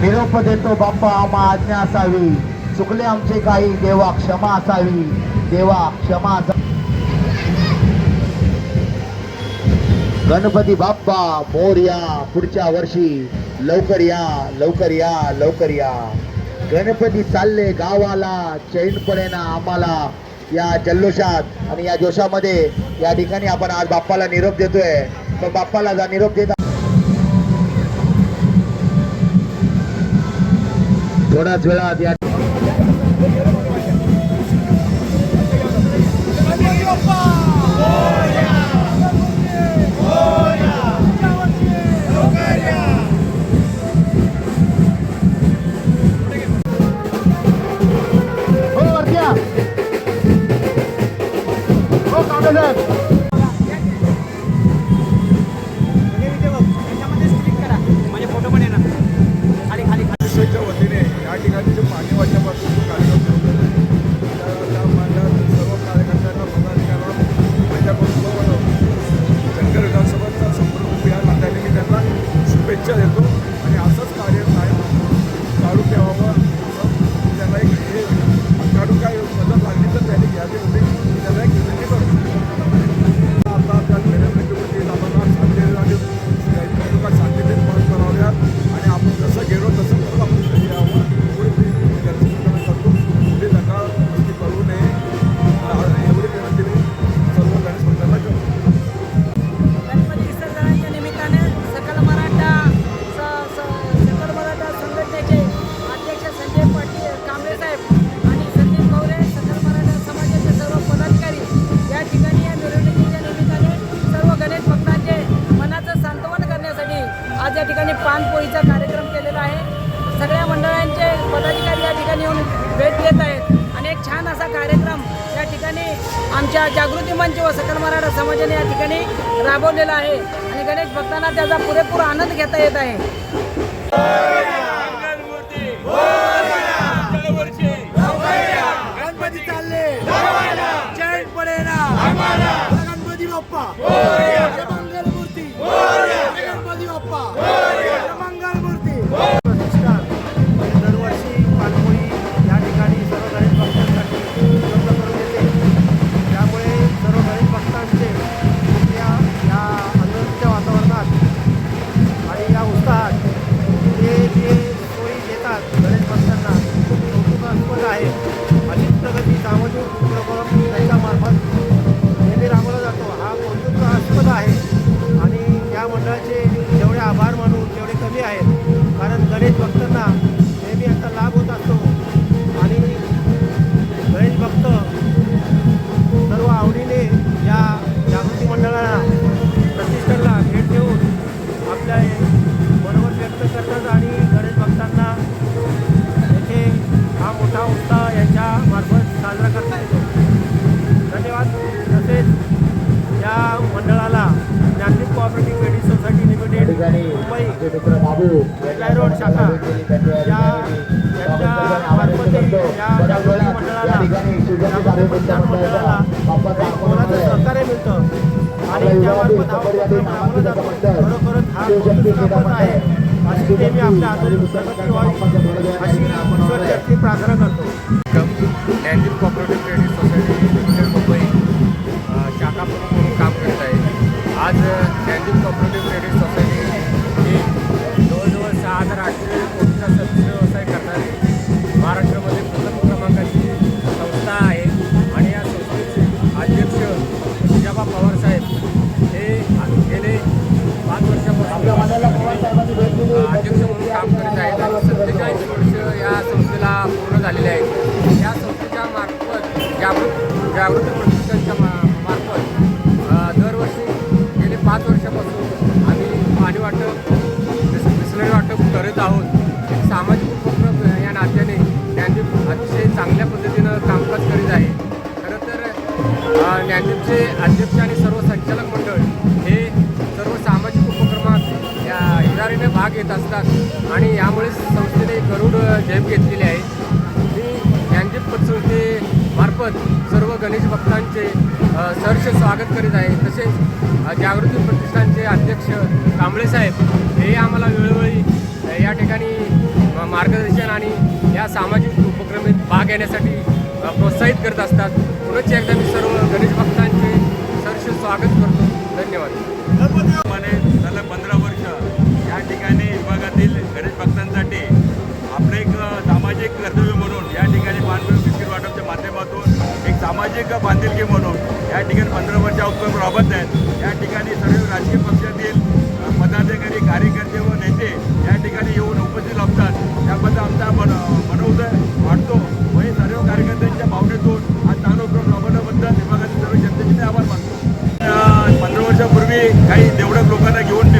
निरोप देतो बाप्पा आम्हा आज्ञा असावी. चुकले आमचे काही देवा क्षमा असावी. देवा क्षमा गणपती बाप्पा मोर्या पुढच्या वर्षी. लवकर या लवकर या लवकर या. गणपती चालले गावाला चैन पडेना आम्हाला. या जल्लोषात आणि या जोशामध्ये या ठिकाणी आपण आज बाप्पाला निरोप देतोय. पण बाप्पाला जा निरोप देत થોડા જ વેળા पदाधिकारी या ठिकाणी येऊन भेट देत आहेत. आणि एक छान असा कार्यक्रम या ठिकाणी आमच्या जागृती मंच व सकल मराठा समाजाने या ठिकाणी राबवलेला आहे. आणि गणेश भक्तांना त्याचा पुरेपूर आनंद घेता येत आहे. गणपती चालले. जय पडेना गणपती बाप्पा. मित्र बाबू रोड शाखा या यांच्या मार्फत या जागृती मंडळाला जागृती मतदान मंडळाला एक सहकार्य मिळतं आणि त्यामार्फत हा उपक्रम राबवला जातो खरोखरच हा आहे अशी नेहमी आपल्या आधुनिक प्रगती व्हावी अशी ईश्वरचरणी प्रार्थना करतो Dnyandeep cooperative credit society limited Mumbai शाखा प्रमुख म्हणून काम करत आहे आज अ, कॉपरेटिव्ह क्रेडिट पद्धतीनं करीत आहे. खरं तर अ, अध्यक्ष आणि सर्व संचालक मंडळ हे सर्व सामाजिक उपक्रमात या हिरारीने भाग घेत असतात आणि यामुळे संस्थेने गरुड झेप घेतलेली आहे. मी ज्ञानदीप पतसंस्थेमार्फत सर्व गणेश भक्तांचे सहर्ष स्वागत करीत आहे. तसेच जागृती प्रतिष्ठानचे अध्यक्ष कांबळे साहेब हे आम्हाला वेळोवेळी या ठिकाणी मार्गदर्शन आणि या सामाजिक उपक्रमात भाग घेण्यासाठी प्रोत्साहित करत असतात. पुनश्च एकदा मी सर्व गणेश भक्तांचे सहर्ष स्वागत करतो. धन्यवाद. माने सलग पंधरा वर्ष या ठिकाणी विभागातील गणेश भक्तांसाठी आपलं एक सामाजिक कर्तव्य म्हणून या ठिकाणी पानपळ बिस्किट वाटपच्या माध्यमातून एक सामाजिक बांधिलकी म्हणून या ठिकाणी पंधरा वर्ष उपक्रम राबत आहेत. या ठिकाणी सर्व राजकीय पक्षातील पदाधिकारी कार्यकर्ते व नेते काही देवडक लोकांना घेऊन मी